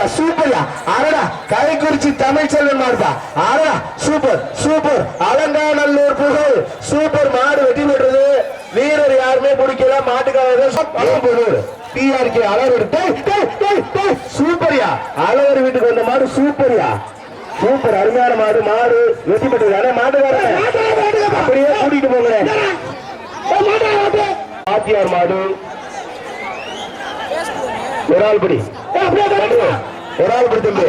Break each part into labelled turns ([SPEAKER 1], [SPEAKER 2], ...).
[SPEAKER 1] நம்ம சூப்பர்யா ஆரடா கை குறிச்சி தமிழ் செல்வன் மாடுப்பா ஆரடா super super. Alanganallur புகழ். சூப்பர் மாடு வெட்டி பெற்றது வீரர் யாருமே பிடிக்கல. மாட்டுக்காரர் பிஆர்கே அழகர். டேய், டேய், டேய், டேய், சூப்பர்யா. அழகர் வீட்டுக்கு வந்த மாடு சூப்பர்யா. சூப்பர். அருமையான மாடு. மாடு வெட்டி பெற்றது மாட்டுக்காரன் அப்படியே கூட்டிட்டு போங்க ஆத்தியார் மாடு. ஒரு ஆள் படி. ஒரு ஆள் படி தம்பி.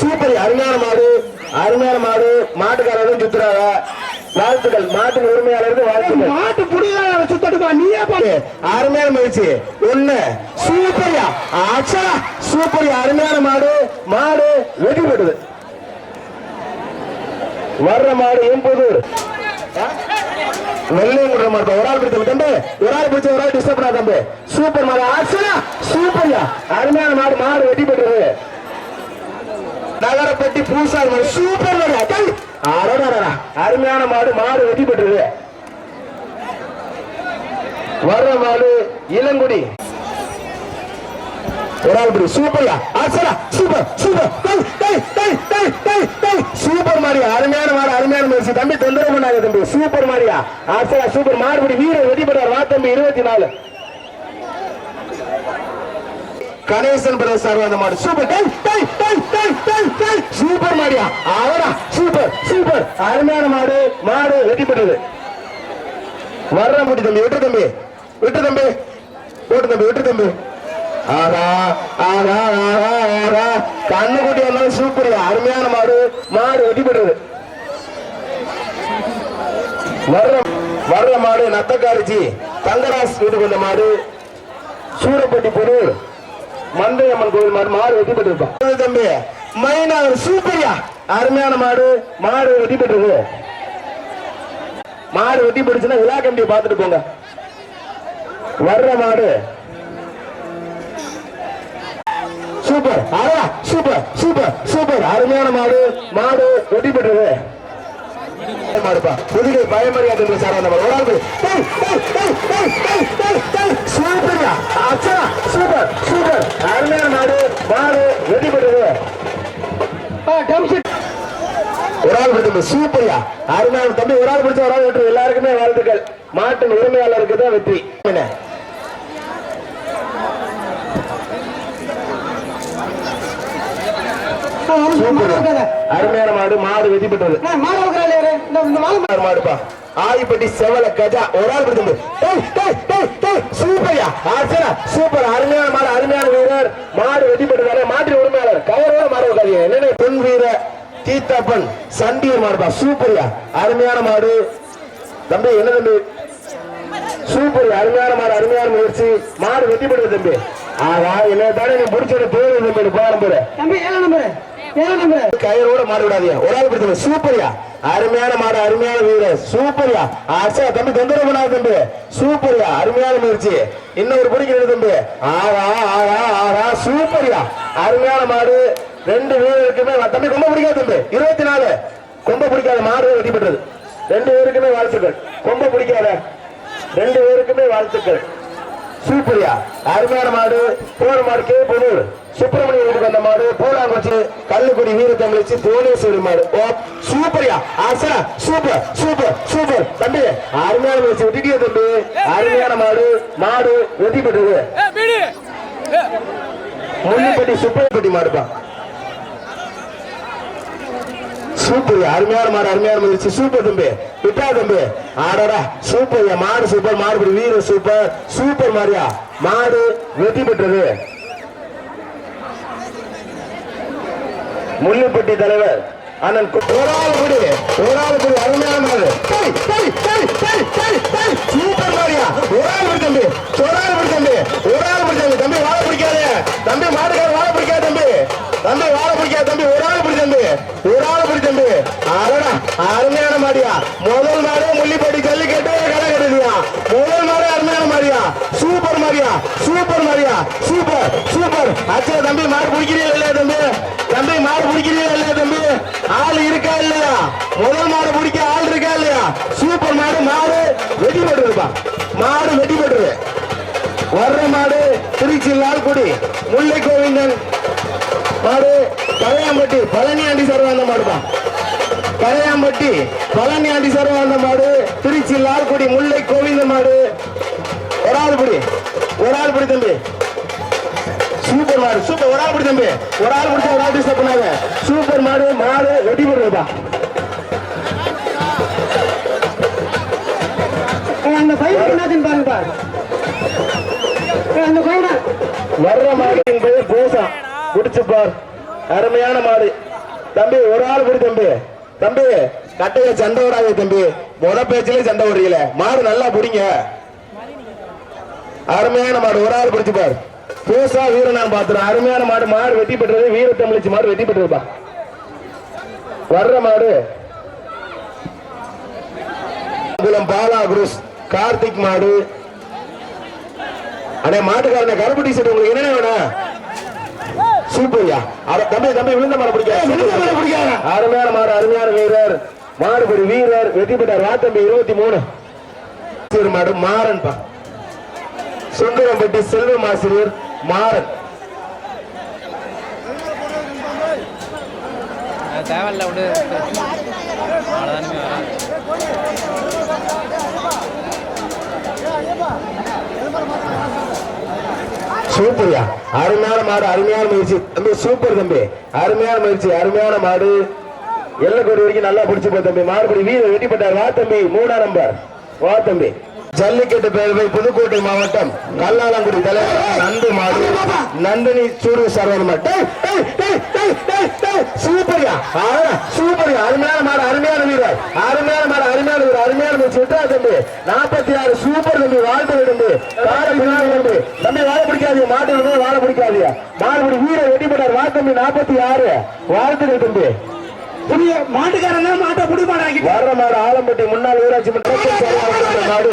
[SPEAKER 1] சூப்பர். அருமையான மாடு. அருமையான மாடு. மாட்டுக்காரரும் சுத்துறாங்க. வாழ்த்துக்கள். மாட்டின் உரிமையாளருக்கு வாழ்த்துக்கள்.
[SPEAKER 2] மாட்டு புடியா சுத்தட்டுமா நீயே பாரு
[SPEAKER 1] அருமையான முயற்சி ஒண்ணு சூப்பர்யா. ஆச்சா. சூப்பர்யா. அருமையான மாடு. மாடு வெட்டி போடுது வர்ற மாடு எம்புதூர் வெள்ளை முடுற மாதிரி ஒரு ஆள் பிடிச்ச தம்பி ஒரு ஆள் பிடிச்ச ஒரு ஆள் டிஸ்டர்ப் பண்ணா தம்பி. சூப்பர் மாடு ஆச்சா சூப்பர்யா அருமையான மாடு மாடு வெட்டி போடுறது நகரப்பட்டி பூசார் மாடு சூப்பர் மாடு. அருமையான மாடு மாடு வெட்டி போட்டுருது வர்ற மாடு இளங்குடி. ஒரு ஆள் இப்படி சூப்பர்யா ஆசரா சூப்பர் சூப்பர் டேய் டேய் டேய் டேய் டேய் டேய். சூப்பர் மாரியா? அருமையான மாடு அருமையான முயற்சி. தம்பி தொந்தரவு பண்ணாங்க தம்பி. சூப்பர் மாரியா? ஆசரா சூப்பர் மாடுபடி வீரர் வெட்டி வா தம்பி இருபத்தி நாலு கணேசன் பிரதர் சார்பா அந்த மாடு. சூப்பர் டேய் டேய் டேய் டேய் டேய் டேய். சூப்பர் மாரியா? அவரா? சூப்பர் சூப்பர் அருமையான மாடு மாடு வெட்டி வர்ற முடி தம்பி. விட்டு தம்பி. விட்டு தம்பி. போட்டு தம்பி விட்டு தம்பி. ஆரா ஆரா ஆரா ஆரா கண்ணு குட்டி சூப்பர் அருமையான மாடு. மாடு வெட்டி பெற்றது வர்ற வர்ற மாடு நத்தக்காரிச்சி. தங்கராஜ் வீட்டுக்கு வந்த மாடு. சூரப்பட்டி பொருள் மந்தையம்மன் கோவில் மாடு. மாடு வெட்டி பெற்றிருப்பான் தம்பி மைனா சூப்பரியா அருமையான மாடு. மாடு வெட்டி பெற்றது மாடு வெட்டி போடுச்சுன்னா விழா கம்பியை பார்த்துட்டு போங்க. வர்ற மாடு சூப்பர். அழகா சூப்பர் சூப்பர் சூப்பர். அருமையான மாடு மாடு வெட்டி பெற்றது. புதுகை பயமரியாதை சார் அந்த ஒரு அச்சா சூப்பர் சூப்பர். அருமையான மாடு மாடு வெட்டி பெற்றது. ஒரு ஆள் பிடிச்ச சூப்பர்யா. அருமையான தம்பி ஒரு ஆள் பிடிச்ச ஒரு ஆள் வெற்றி. எல்லாருக்குமே வாழ்த்துக்கள். மாட்டின் உரிமையாளருக்கு தான் வெற்றி என்ன? சூப்பர்யா. அருமையான மாடு மாடு
[SPEAKER 2] யார்?
[SPEAKER 1] மாடுப்பா? ஆயிப்பட்டி செவல கஜா. ஒரு ஆள் டேய் சூப்பர்யா. ஆச்சரா சூப்பர். அருமையான மாடு அருமையான வீரர். மாடு பெற்றதாலே மாட்டு உரிமையாளர். கவரோட மாடு வைக்காதீங்க என்னென்ன பொன் வீர தீத்தப்பன் சண்டியர் மாடுப்பா. சூப்பர்யா. அருமையான மாடு. தம்பி என்ன தம்பி? சூப்பர் அருமையான மாடு அருமையான முயற்சி. மாடு பெற்றது தம்பி. ஆகா என்ன தானே நீ முடிச்சோட தேவை தம்பி போற
[SPEAKER 2] தம்பி ஏழாம் நம்பர். ஏழாம்
[SPEAKER 1] கயிறோட மாடு விடாதீங்க ஒரு ஆள் பிடிச்சது சூப்பரியா. அருமையான மாடு அருமையான வீரர். சூப்பர்யா. ஆசா. தம்பி தொந்தரவு பண்ணாத தம்பி. சூப்பரியா. அருமையான முயற்சி. இன்னொரு பிடிக்கிறது தம்பி. ஆறா ஆறா ஆறா சூப்பரியா. அருமையான மாடு. ரெண்டு வீரருக்குமே தம்பி ரொம்ப பிடிக்காது தம்பி. இருபத்தி நாலு. கொம்ப பிடிக்காத மாடு வெட்டிப்பட்டது பெற்றது. ரெண்டு பேருக்குமே வாழ்த்துக்கள். கொம்ப பிடிக்காத ரெண்டு பேருக்குமே வாழ்த்துக்கள். சூப்பரியா அருமையான மாடு போன மாடு கே பொண்ணூர் சுப்பிரமணிய வந்த மாடு பூலாங்குச்சி கல்லுக்குடி வீர தமிழிச்சு புவனேஸ்வரி மாடு. ஓ சூப்பரியா. ஆசா சூப்பர் சூப்பர் சூப்பர். தம்பி அருமையான வச்சு விட்டுட்டிய தம்பி. அருமையான மாடு மாடு வெட்டி பெற்றது முள்ளிப்பட்டி சுப்பையப்பட்டி மாடுப்பா. சூப்பர் அருமையான மாடு அருமையான முயற்சி. சூப்பர் தம்பி. விட்டா தம்பி. ஆடடா சூப்பர் மாடு சூப்பர் மாடு வீர சூப்பர். சூப்பர் மாரியா. மாடு வெற்றி பெற்றது. முள்ளிப்பட்டி தலைவர் அண்ணன் கு- ஒரு ஆள் குடி ஒரு ஆள் குடி அருமையான மாடு. சூப்பர் மாரியா. ஒரு ஆள் குடி தம்பி. ஒரு ஆள் குடி தம்பி. ஒரு ஆள் குடி தம்பி. தம்பி வாழ பிடிக்காதே. தம்பி மாடுக்கார தம்பி வாழை பிடிக்கா தம்பி ஒரு ஆள் பிடி தம்பி. ஒரு ஆள் பிடி தம்பி. அடடா அருமையான மாடியா. முதல் மாடு முள்ளிப்பட்டி ஜல்லிக்கட்டு கடை கட்டுதியா முதல் மாடு அருமையான மாடியா. சூப்பர் மாரியா சூப்பர் மாரியா சூப்பர் சூப்பர். அச்சா தம்பி மாடு பிடிக்கிறீங்க இல்லையா தம்பி? தம்பி மாடு பிடிக்கிறீங்க இல்லையா தம்பி? ஆள் இருக்கா இல்லையா? முதல் மாடு பிடிக்க ஆள் இருக்கா இல்லையா? சூப்பர் மாடு மாடு வெட்டி போட்டுருப்பா மாடு வெட்டி போட்டுரு வர்ற மாடு திருச்சி லால்குடி முல்லை கோவிந்தன் மாடு கலையாம்பட்டி பழனி ஆண்டி சர்வாந்த மாடுப்பா கலையாம்பட்டி பழனி ஆண்டி சர்வாந்த மாடு திருச்சி லால்குடி முல்லை கோவிந்த மாடு. ஒரு ஆள் பிடி ஒரு ஆள் பிடி தம்பி. சூப்பர் மாடு சூப்பர் ஒரு ஆள் பிடி தம்பி. ஒரு ஆள் பிடிச்சா ஒரு ஆள் டிஸ்டர்ப் பண்ணாங்க சூப்பர் மாடு மாடு வெட்டி போடுறதா
[SPEAKER 2] அந்த பையன் என்னாச்சுன்னு பாருங்க அந்த பையனை?
[SPEAKER 1] வர்ற மாடின் பெயர் முடிச்சு பார். அருமையான மாடு. தம்பி ஒரு ஆள் குடி தம்பி. தம்பி கட்டைய சண்டை விடாதே தம்பி. முத பேச்சிலே சண்டை விடுறீல மாடு நல்லா பிடிங்க. அருமையான மாடு ஒரு ஆள் பிடிச்சு பார். வீர நான் பாத்துறேன். அருமையான மாடு மாடு வெட்டி பெற்றது வீர தமிழிச்சு மாடு வெட்டி பெற்றதுப்பா. வர்ற மாடு. பாலா குருஸ் கார்த்திக் மாடு. அண்ணே மாட்டுக்காரனே கருப்பு டி உங்களுக்கு என்னென்ன வேணும்? சூப்பர்யா. தம்பி தம்பி விழுந்த மாடு பிடிக்காது. அருமையான மாடு அருமையான வீரர். மாடுபடி வீரர் வெற்றி பெற்றார் இருபத்தி மூணு மாடு மாறன்பா. சுந்தரம்பட்டி செல்வம் ஆசிரியர் மாறன்.
[SPEAKER 3] தேவையில்ல விடு.
[SPEAKER 1] சூப்பர்யா. அருமையான மாடு அருமையான முயற்சி. தம்பி சூப்பர் தம்பி. அருமையான முயற்சி அருமையான மாடு. எல்லக்கோடி வரைக்கும் நல்லா பிடிச்சு போ தம்பி. மாடுபடி வீரர் வெட்டிப்பட்டார். வா தம்பி மூணாம் நம்பர் வா தம்பி. ஜல்லிக்கட்டு பேரவை புதுக்கோட்டை மாவட்டம் கல்லாலங்குடி தலைவர் நண்டு மாடு. நந்தினி சூடு சரவண மாடு டேய், டேய், டேய், டேய், டேய், டேய். சூப்பர்யா அருமையான மாடு அருமையான வீரர். அருமையான மாடு அருமையான வீரர். அருமையான விட்டா தம்பி. நாற்பத்தி ஆறு சூப்பர் தம்பி வாழ்த்து தம்பி. தம்பி. தம்பி வாழ பிடிக்காதீங்க. மாட்டு வாழ பிடிக்காதீங்க. மாடுபடி வீரர் வெட்டிப்பட்டார் வா தம்பி நாற்பத்தி ஆறு. வாழ்த்துக்கள் தம்பி.
[SPEAKER 2] புரிய மாட்டுக்காரன் மாட்டை புடி மாடாக்கி
[SPEAKER 1] வர்ற மாடு ஆலம்பட்டி முன்னாள் ஊராட்சி மன்ற மாடு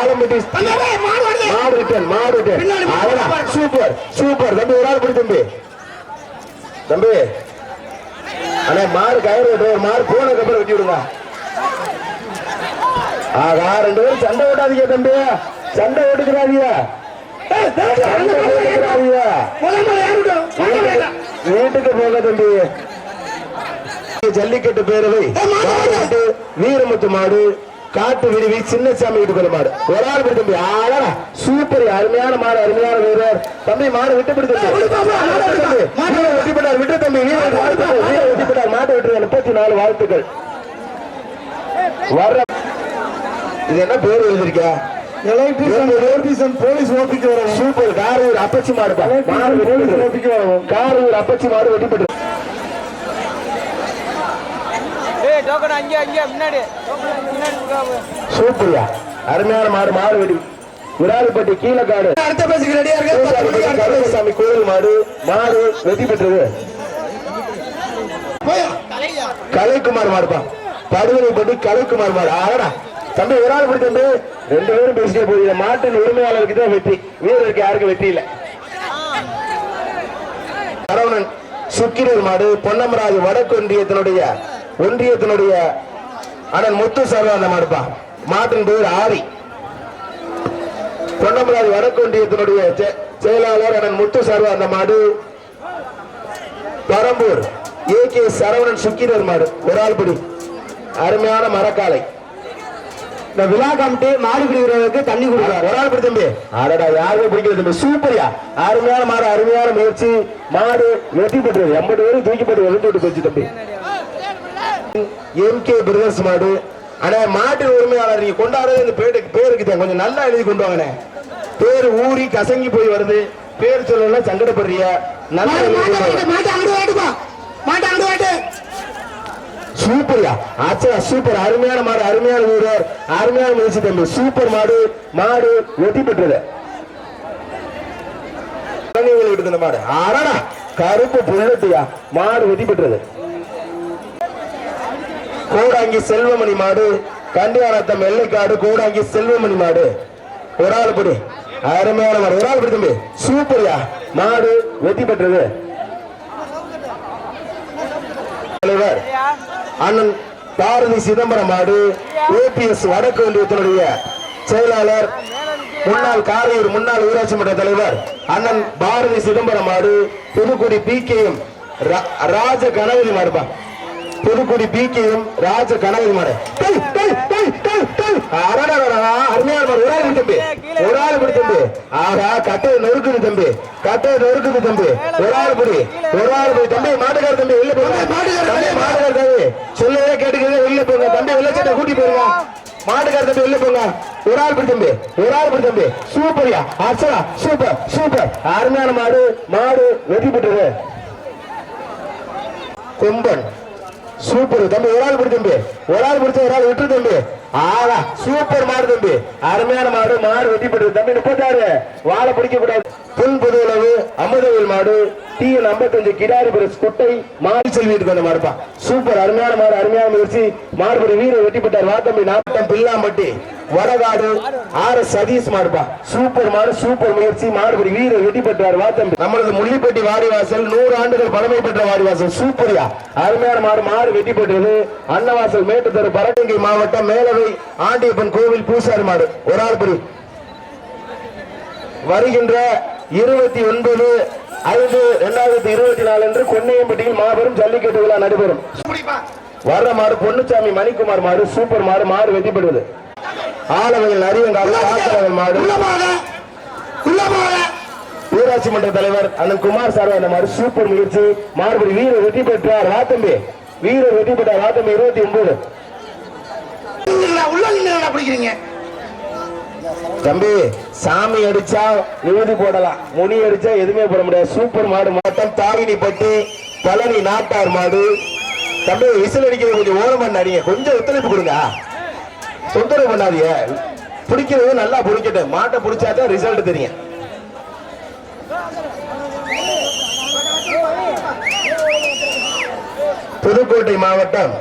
[SPEAKER 1] ஆலம்பட்டி. மாடு மாடு. Super super. தம்பி ஒரு ஆள் பிடி தம்பி. தம்பி அண்ணே மாடு கயிறு விட்டு ஒரு மாடு போனதுக்கு அப்புறம் வெட்டி விடுங்க. ஆகா ரெண்டு பேரும் சண்டை ஓட்டாதீங்க தம்பி. சண்டை ஓட்டுக்கிறாதீங்க. வீட்டுக்கு போக தம்பி. ஜல்லிக்கட்டு பேரவை. வீரமுத்து மாடு. காட்டு விடுவி சின்னசாமி வீட்டுக்குள்ள மாடு. ஒரு ஆள் பிடி தம்பி. ஆளா சூப்பர். அருமையான மாடு அருமையான வீரர். தம்பி மாடு விட்டு பிடி தம்பி. வெட்டி போட்டார் விட்டு தம்பி. வீரர் வெட்டி போட்டார் மாட்டை முப்பத்தி நாலு வாழ்த்துக்கள். வர்ற இது என்ன பேர் எழுதிருக்க? போலீஸ் ஓட்டிக்கு வரும் சூப்பர். காரூர் அப்பச்சி மாடு காரூர் அப்பச்சி மாடு வெட்டி
[SPEAKER 3] ஏய் டோக்கன் அங்கே அங்கே முன்னாடி.
[SPEAKER 1] சூப்பர்யா. அருமையான மாடு மாடு வெடி விராலிப்பட்டி கீழக்காடு.
[SPEAKER 2] அடுத்த பேசுக்கு ரெடியா இருக்க
[SPEAKER 1] கருப்பசாமி கோயில் மாடு மாடு வெற்றி பெற்றது. கலைக்குமார் மாடுப்பா. படுகரைப்பட்டி கலைக்குமார் மாடு. ஆடா. தம்பி பிடி தம்பி ரெண்டு பேரும் பேசிட்டே போய் மாட்டின் உரிமையாளருக்கு தான் வெற்றி. வீரருக்கு யாருக்கும் வெற்றி இல்லை. சரவணன் சுக்கிரர் மாடு பொன்னமராஜ் வடக்கு ஒன்றியத்தினுடைய ஒன்றியத்தினுடைய அண்ணன் முத்து சர்வா அந்த மாடுப்பா மாட்டின் பேர் ஆரி. பொன்னமராஜ் வடக்கு ஒன்றியத்தினுடைய செயலாளர் அண்ணன் முத்து சர்வா அந்த மாடு. பரம்பூர். ஏ கே சரவணன் சுக்கிரர் மாடு. ஒரு ஆள் பிடி. அருமையான மரக்காலை.
[SPEAKER 2] இந்த விழா கமிட்டி மாடு பிடிக்கிறவருக்கு தண்ணி கொடுக்குறாரு.
[SPEAKER 1] ஒரு ஆள் தம்பி. அடடா யாருமே பிடிக்கல தம்பி. சூப்பர்யா. அருமையான மாடு அருமையான முயற்சி. மாடு வெற்றி பெற்றது. எண்பது பேரும் தூக்கி போட்டு வெளுத்து விட்டு போச்சு தம்பி. எம் கே பிரதர்ஸ் மாடு. அண்ணே மாட்டின் உரிமையாளர் நீங்க கொண்டாடுறது இந்த பேருக்கு பேருக்கு தான் கொஞ்சம் நல்லா எழுதி கொண்டு வாங்கண்ணே. பேர் ஊறி கசங்கி போய் வருது. பேர் சொல்லல சங்கடப்படுறிய நல்லா.
[SPEAKER 2] மாட்டு மாட்டு
[SPEAKER 1] சூப்பர்யா. ஆச்சா சூப்பர். அருமையான மாடு அருமையான வீரர் அருமையான முயற்சி தம்பி. சூப்பர் மாடு மாடு வெற்றி பெற்றது. மாடு. ஆடாடா கருப்பு புல்லட்டியா. மாடு வெற்றி பெற்றது. கூடாங்கி செல்வமணி மாடு கண்டியானத்தம் எல்லைக்காடு கூடாங்கி செல்வமணி மாடு. ஒரு ஆள் படி. அருமையான மாடு. ஒரு ஆள் படி தம்பி. சூப்பரியா. மாடு வெற்றி பெற்றது. தலைவர் அண்ணன் பாரதி சிதம்பரம் மாடு ஏபிஎஸ் வடக்கு ஒன்றியத்தினுடைய செயலாளர் முன்னாள் காரையூர் முன்னாள் ஊராட்சி மன்ற தலைவர் அண்ணன் பாரதி சிதம்பரம் மாடு புதுக்குடி பி கே எம் ராஜ கனகதி மாடுப்பா. புதுக்குடி பி கேஎம் ராஜ டேய். அடடடடா, அருமையான ஒரு ஆள் தம்பி. ஒரு ஆள் பிடி தம்பி. ஆகா கட்டையை நொறுக்குது தம்பி. கட்டையை நொறுக்குது தம்பி. ஒரு ஆள் பிடி. ஒரு ஆள் பிடி. தம்பி மாட்டுக்கார தம்பி வெளில போங்க. மாட்டுக்கார மாட்டுக்கார தம்பி. சொல்லவே கேட்டுக்கிறது வெளில போங்க. தம்பி வெளில சட்டை கூட்டி போயிருங்க. மாட்டுக்கார தம்பி வெளில போங்க. ஒரு ஆள் பிடி தம்பி. ஒரு ஆள் பிடி தம்பி. சூப்பர்யா. Archana super super. அருமையான மாடு மாடு வெற்றி பெற்றது. கொம்பன். சூப்பர் தம்பி ஒரு ஆள் பிடி தம்பி. ஒரு ஆள் பிடிச்ச ஒரு ஆள் விட்டு தம்பி. ஆளா சூப்பர் மாடு தம்பி. அருமையான மாடு மாடு வெட்டிப்பட்டு தம்பி முப்பத்தாறு வாழை பிடிக்க கூடாது புல் புது அமுதவில் மாடு டிஎன் ஐம்பத்தஞ்சு கிடாரி பிரஸ் கொட்டை மாடி செல்விட்டு வந்த மாடுப்பா. சூப்பர் அருமையான மாடு அருமையான முயற்சி. மாடுபடி வீரர் வெட்டி வா தம்பி நாட்டம் பில்லாம்பட்டி. வடகாடு ஆர் சதீஷ் மாடுப்பா சூப்பர் மாடு சூப்பர் முயற்சி. மாடுபடி வீரர் வெட்டி பெற்றார் வா தம்பி நம்மளது முள்ளிப்பட்டி வாடிவாசல் நூறு ஆண்டுகள் பழமை பெற்ற வாடிவாசல் சூப்பர்யா. அருமையான மாடு மாடு வெட்டி பெற்றது. அன்னவாசல் மேட்டுத்தரு பரட்டங்கை மாவட்டம் மேலவை ஆண்டியப்பன் கோவில் பூசாரி மாடு. ஒரு ஆள் படி வருகின்ற இருபத்தி ஒன்பது ஐந்து இரண்டாயிரத்தி இருபத்தி நாலு அன்று கொன்னையம்பட்டியில் மாபெரும் ஜல்லிக்கட்டு விழா நடைபெறும். வர்ற மாடு பொன்னுச்சாமி மணிக்குமார் மாடு சூப்பர் மாடு மாடு வெற்றி பெறுவது ஆலவையில் ஆத்தரவல் மாடு. ஊராட்சி மன்ற தலைவர் அண்ணன் குமார் சார் அந்த மாதிரி சூப்பர் முயற்சி. மாறுபடி வீரர் வெற்றி பெற்றார். வாத்தம்பி வீரர் வெற்றி பெற்றார். வாத்தம்பி இருபத்தி ஒன்பது. தம்பி சாமி அடிச்சா எழுதி போடலாம். முனி அடிச்சா எதுவுமே போட முடியாது. சூப்பர் மாடு மாட்டம். தாவினி பட்டி பழனி நாட்டார் மாடு. தம்பி விசில் அடிக்கிறது கொஞ்சம் ஓரம் பண்ணாதீங்க கொஞ்சம் ஒத்துழைப்பு கொடுங்க. தொந்தரவு பண்ணாதீங்க. பிடிக்கிறது நல்லா பிடிக்கட்டும். மாட்டை பிடிச்சாதான் ரிசல்ட் தெரியும். புதுக்கோட்டை மாவட்டம்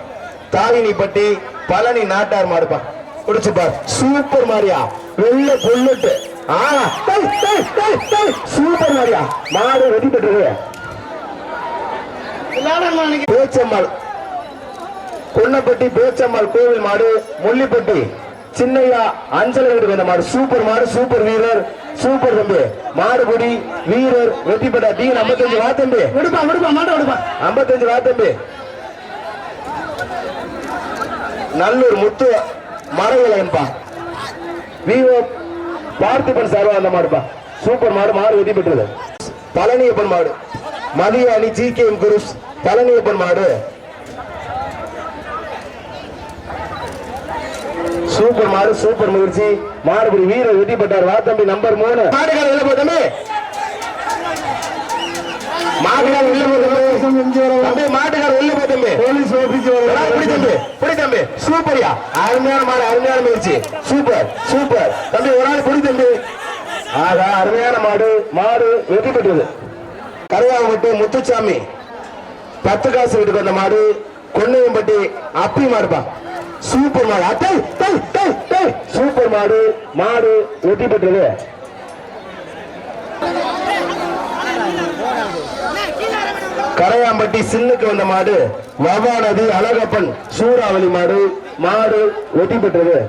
[SPEAKER 1] தாவினிப்பட்டி பழனி நாட்டார் மாடுப்பா. குடிச்சு பார். சூப்பர் மாரியா. வெள்ள புல்லட்டு. சூப்பர் மாரியா. மாடு வெட்டி பெற்றது பேச்சம்மாள். கொன்னப்பட்டி பேச்சம்மாள் கோவில் மாடு முள்ளிப்பட்டி சின்னையா அஞ்சலை வீடு வந்த மாடு. சூப்பர் மாடு சூப்பர் வீரர் சூப்பர் தம்பி. மாடுபுடி வீரர் வெற்றி பெற்ற டி ஐம்பத்தஞ்சு வா தம்பி.
[SPEAKER 2] விடுப்பா விடுப்பா மாட்ட விடுப்பா.
[SPEAKER 1] ஐம்பத்தஞ்சு வா தம்பி. நல்லூர் முத்து மரவிலகன்பா விவோ பார்த்திபன் சார்பா அந்த மாடுப்பா. சூப்பர் மாடு மாடு வெற்றி பெற்றது. பழனியப்பன் மாடு. மதிய அணி ஜி கே எம் குருஸ் பழனியப்பன் மாடு. சூப்பர் மாடு சூப்பர் முயற்சி. மாடுபடி வீரர் வெற்றி பெற்றார். வா தம்பி நம்பர் மூணு. மாடுகார வெளில போட்டமே மாடுகார வெளில போட்டமே தம்பி. மாட்டுக்கார வெளில போட்டமே போலீஸ் புடி தம்பி புடி தம்பி. சூப்பர்யா. அருமையான மாடு அருமையான முயற்சி. Super super. தம்பி ஒரு ஆள் புடி தம்பி. ஆகா அருமையான மாடு. மாடு வெற்றி பெற்றது. கரையாம்பட்டு முத்துச்சாமி. பத்து காசு வீட்டுக்கு வந்த மாடு. கொன்னையம்பட்டி அப்பி மாடுப்பா. சூப்பர் மாடு. அட்டை சூப்பர் மாடு மாடு வெற்றி பெற்றது. கரையாம்பட்டி சின்னுக்கு வந்த மாடு வவானது நதி அழகப்பன் சூறாவளி மாடு மாடு வெற்றி பெற்றது.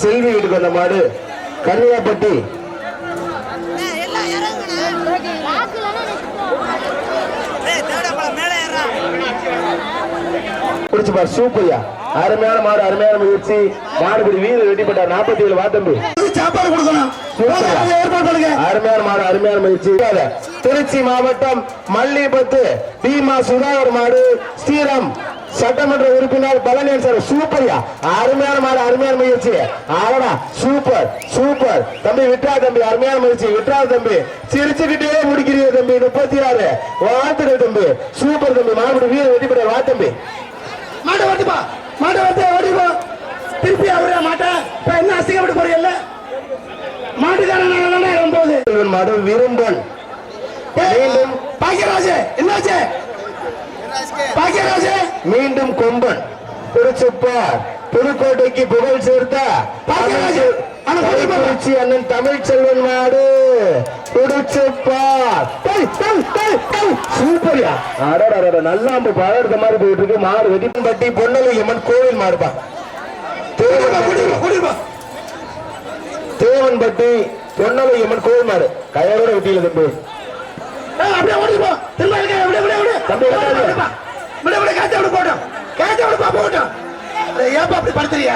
[SPEAKER 1] செல்வி வீட்டுக்கு வந்த மாடு கன்னியாப்பட்டி.
[SPEAKER 4] மேல
[SPEAKER 1] பாரு சூப்பர்யா அருமையான மாடு அருமையான முயற்சி. மாடுபடி வீரர் வெட்டி பெற்றார் நாற்பத்தி ஏழு வாத்தம்பி
[SPEAKER 2] சாப்பாடு கொடுக்கணும்.
[SPEAKER 1] அருமையான மாடு அருமையான முயற்சி. திருச்சி மாவட்டம் மல்லிபத்து பீமா சுதாகர் மாடு. ஸ்ரீராம் சட்டமன்ற உறுப்பினர் பழனியன் சார். சூப்பர்யா அருமையான மாடு அருமையான முயற்சி. ஆவடா சூப்பர் சூப்பர். தம்பி விட்டா தம்பி அருமையான முயற்சி. விட்டா தம்பி. சிரிச்சுக்கிட்டே முடிக்கிறீங்க தம்பி முப்பத்தி ஆறு. வாழ்த்துக்கள் தம்பி. சூப்பர் தம்பி. மாடு வீர வெட்டி வா தம்பி.
[SPEAKER 2] மாட்டை ஓட்டிப்பா மாட்டை ஓட்டி ஓட்டிப்பா திருப்பி அவரே மாட்டை. இப்ப என்ன அசிங்கப்பட்டு போறீங்கல்ல? மாட்டுக்காரன்
[SPEAKER 1] செல்வன் மாடு விரும்பன் மீண்டும்
[SPEAKER 2] பாக்கியராஜ் என்னாச்சு? பாக்கியராஜ்.
[SPEAKER 1] மீண்டும் கொம்பன். திருச்சுப்பார் புதுக்கோட்டைக்கு புகழ் சேர்த்த
[SPEAKER 2] பாக்கியராஜ்,
[SPEAKER 1] அண்ணன் தமிழ் செல்வன் நாடு. சூப்பரியா. அடடா நல்லா பழகுற மாதிரி போயிட்டு இருக்கு மாடு வெடிப்பட்டி பொன்னலையம்மன் கோவில் மாடுபா தேவன்பட்டி பொன்னலையம்மன் கோவில் மாடு. கையோட வெட்டியில தம்பி
[SPEAKER 2] அப்படியே ஓடிப்பா திரும்ப
[SPEAKER 1] தம்பி
[SPEAKER 2] விட விட காத்த விட போட்டோம். காத்த விட போட்டோம் ஏப்பா அப்படி படுத்துறியா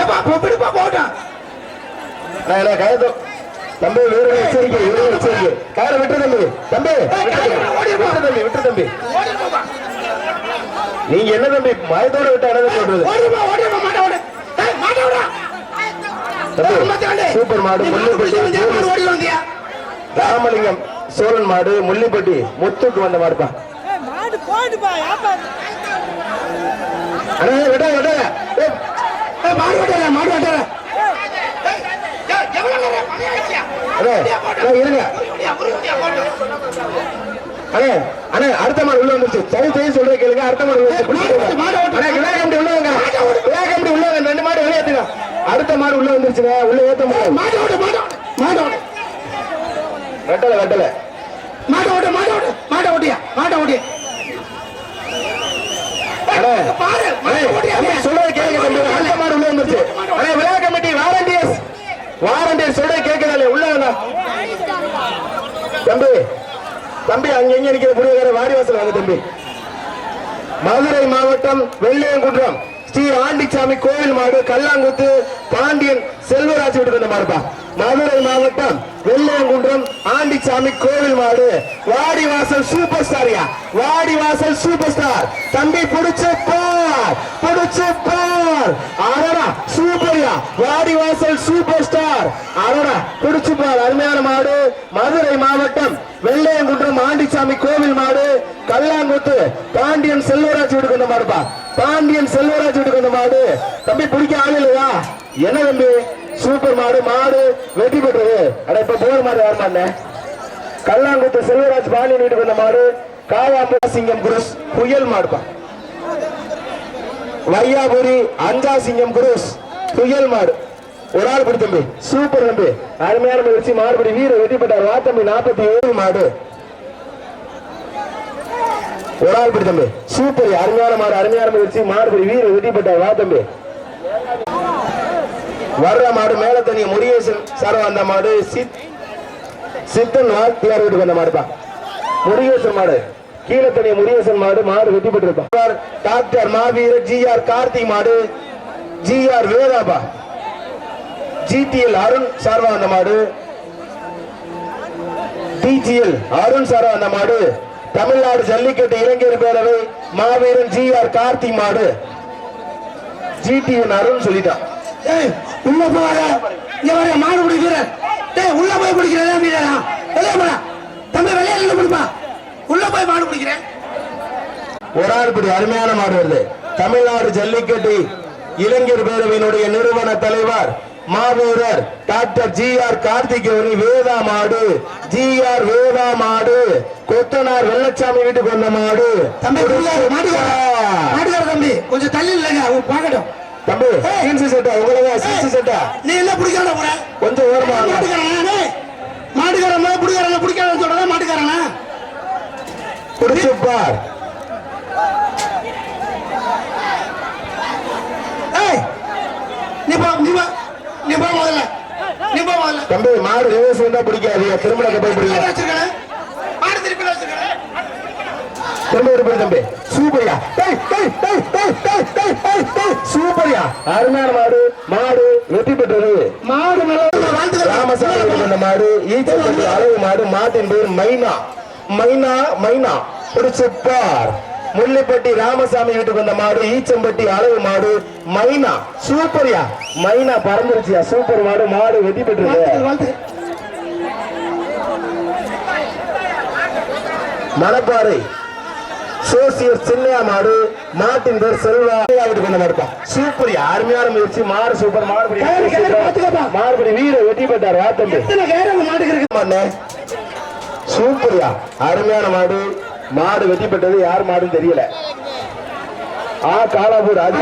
[SPEAKER 2] ஏப்பா
[SPEAKER 1] பொம்பிடுப்பா போட்டான் கயதோ தம்பி வீரர்கள் எச்சரிக்கை வீரர்கள் விட்டு தம்பி. தம்பி விட்டு தம்பி. விட்டு தம்பி நீங்க என்ன தம்பி பயத்தோட விட்டு அடங்க சொல்றது? சூப்பர் மாடு முள்ளிப்பட்டி. ராமலிங்கம் சோழன் மாடு முள்ளிப்பட்டி முத்துக்கு வந்த மாடுப்பா.
[SPEAKER 3] மாடு போடுப்பா
[SPEAKER 1] விட விட.
[SPEAKER 2] மாடு வாட்டார மாடு
[SPEAKER 1] வாட்டார இருங்க. அண்ணே அண்ணே அடுத்த மாடு உள்ள வந்துருச்சு. சரி சரி கேளுங்க. அடுத்த மாடு உள்ள விளையாட்டு உள்ள வாங்க. விளையாட்டு உள்ள வாங்க. ரெண்டு மாடு விளையாட்டுங்க அடுத்த மாடு உள்ள வந்துருச்சுங்க. உள்ள ஏத்த முடியாது
[SPEAKER 2] மாட்டோட மாட்டோட மாட்டோட
[SPEAKER 1] வெட்டல வெட்டல.
[SPEAKER 2] மாட்ட ஓட்ட மாட்ட ஓட்ட மாட்ட ஓட்டியா மாட்ட
[SPEAKER 1] ஓட்டியா
[SPEAKER 2] பாரு
[SPEAKER 1] மாட்ட சொல்றதை கேளுங்க தம்பி. அடுத்த மாடு உள்ள வந்துருச்சு. அண்ணே, விழா கமிட்டி வாரண்டியர்ஸ். வாரண்டியர்ஸ் சொல்றதை கேட்கறாளே, உள்ள வாங்க. தம்பி தம்பி அங்க எங்க நிக்கிற புரியகார வாடி வாசல் வாங்க தம்பி மதுரை மாவட்டம் வெள்ளையங்குன்றம் ஸ்ரீ ஆண்டிச்சாமி கோவில் மாடு கல்லாங்குத்து பாண்டியன் செல்வராஜ் விடுதலை மாறுபா மதுரை மாவட்டம் வெள்ளையங்குன்றம் ஆண்டிச்சாமி கோவில் மாடு. வாடி வாசல் சூப்பர் ஸ்டாரியா. வாடி வாசல் சூப்பர் ஸ்டார். தம்பி புடிச்சு பார். புடிச்சு பார். ஆடா சூப்பர்யா. வாடி வாசல் சூப்பர் ஸ்டார். அரடா புடிச்சு பார். அருமையான மாடு. மதுரை மாவட்டம் வெள்ளையங்குன்றம் ஆண்டிச்சாமி கோவில் மாடு. கல்லாங்குத்து பாண்டியன் செல்வராஜ் வீட்டுக்கு மாடுபா பாண்டியன் செல்வராஜ் வீட்டுக்கு வந்த மாடு. தம்பி பிடிக்க ஆள் இல்லையா? என்ன தம்பி? சூப்பர் மாடு மாடு வெட்டி பெற்றது. அட இப்ப போர் மாடு யார் கல்லாங்குத்து செல்வராஜ் பாண்டியன் வீட்டுக்கு வந்த மாடு. காவாம்பு சிங்கம் குருஸ் புயல் மாடுப்பா. வையாபுரி அஞ்சா சிங்கம் குருஸ் புயல் மாடு. ஒரு ஆள் பிடி தம்பி. சூப்பர் தம்பி. அருமையான முயற்சி மாறுபடி வீர வெட்டிப்பட்டார் வா தம்பி நாற்பத்தி ஏழு மாடு. ஒரு ஆள் பிடி தம்பி. சூப்பர். அருமையான மாடு அருமையான முயற்சி. மாறுபடி வீர வெட்டிப்பட்டார் வா தம்பி. வர்ற மாடு மேல தனி முருகேசன் சார் வந்த மாடு சித் சித்தன் வாழ்த்தியார் வீட்டுக்கு வந்த மாடுப்பா. முருகேசன் மாடு. கீழே தனி முருகேசன் மாடு மாடு வெட்டி பெற்றிருப்பான் டாக்டர் மாவீர ஜி ஆர் கார்த்திக் மாடு ஜி ஆர் வேதாபா ஜிடிஎல் அருண் சார்வா அந்த மாடு டிஜிஎல் அருண் சார்வா அந்த மாடு தமிழ்நாடு ஜல்லிக்கட்டு இளைஞர் பேரவை மாவீரன் ஜி ஆர் கார்த்திக் மாடு. ஜிடிஎல் அருண் சொல்லிட்டான்.
[SPEAKER 2] உள்ள போகாத. இங்க வர மாடு பிடிக்கிற. டேய் உள்ள போய் பிடிக்கிறதா வீரா வெளியே போடா. தம்பி வெளியே நின்று பிடிப்பா உள்ள போய் மாடு பிடிக்கிறேன்.
[SPEAKER 1] ஒரு ஆள் இப்படி அருமையான மாடு வருது. தமிழ்நாடு ஜல்லிக்கட்டு இளைஞர் பேரவையினுடைய நிறுவன தலைவர் மாவீரர் டாக்டர் ஜி ஆர் கார்த்திகேயன் வேதா மாடு ஜி ஆர் வேதா மாடு கொத்தனார் வெள்ளச்சாமி வீட்டுக்கு வந்த மாடு.
[SPEAKER 2] தம்பி மாட்டுக்கார தம்பி கொஞ்சம் தள்ளி இல்லைங்க அவன் பார்க்கட்டும்.
[SPEAKER 1] தம்பி சீன்சி செட்டா உங்களுக்கு சீன்சி செட்டா
[SPEAKER 2] நீ என்ன பிடிக்காத போற?
[SPEAKER 1] கொஞ்சம் ஓரமா.
[SPEAKER 2] மாட்டுக்காரனா மாட்டுக்காரன் பிடிக்காரன பிடிக்காத சொல்றதா மாட்டுக்காரனா
[SPEAKER 1] பிடிச்சு பார்.
[SPEAKER 2] ஏய் நீ போ நீ போ. நீ போ முதல்ல நீ போ முதல்ல
[SPEAKER 1] தம்பி மாடு ரிவர்ஸ் வந்தா பிடிக்காது. திரும்ப போய் பிடிக்கும்.
[SPEAKER 2] வச்சிருக்கேன்? மாடு திருப்பி வச்சிருக்கேன்?
[SPEAKER 1] ஒரு தம்பி. சூப்பர்யா. டேய், டேய், டேய், டேய், டேய், டேய், டேய், டேய், சூப்பர்யா. அருமையான மாடு. மாடு வெற்றி பெற்றது.
[SPEAKER 2] மாடு
[SPEAKER 1] ராமசாமி வந்த மாடு ஈச்சப்பட்டி அளவு மாடு மாட்டின் பேர் மைனா. மைனா மைனா. பிடிச்சு பார். முள்ளிப்பட்டி ராமசாமி வீட்டுக்கு வந்த மாடு ஈச்சம்பட்டி அளவு மாடு மைனா சூப்பர்யா மைனா பறந்துருச்சியா. சூப்பர் மாடு மாடு வெட்டி பெற்றது. மணப்பாறை சோசியர் சின்னையா மாடு மாட்டின் பேர் செல்வா. வீட்டுக்கு வந்த மாடுப்பா. சூப்பர்யா அருமையான முயற்சி. மாடு சூப்பர் மாடுபடி. மாடுபடி வீர வெட்டி பெற்றார் வா தம்பி
[SPEAKER 2] எத்தனை கயிறு அந்த மாட்டுக்கு இருக்கு.
[SPEAKER 1] சூப்பர்யா அருமையான மாடு. மாடு வெட்டிப்பட்டது பெற்றது யார் மாடுன்னு தெரியல. ஆ காலாபூர் அது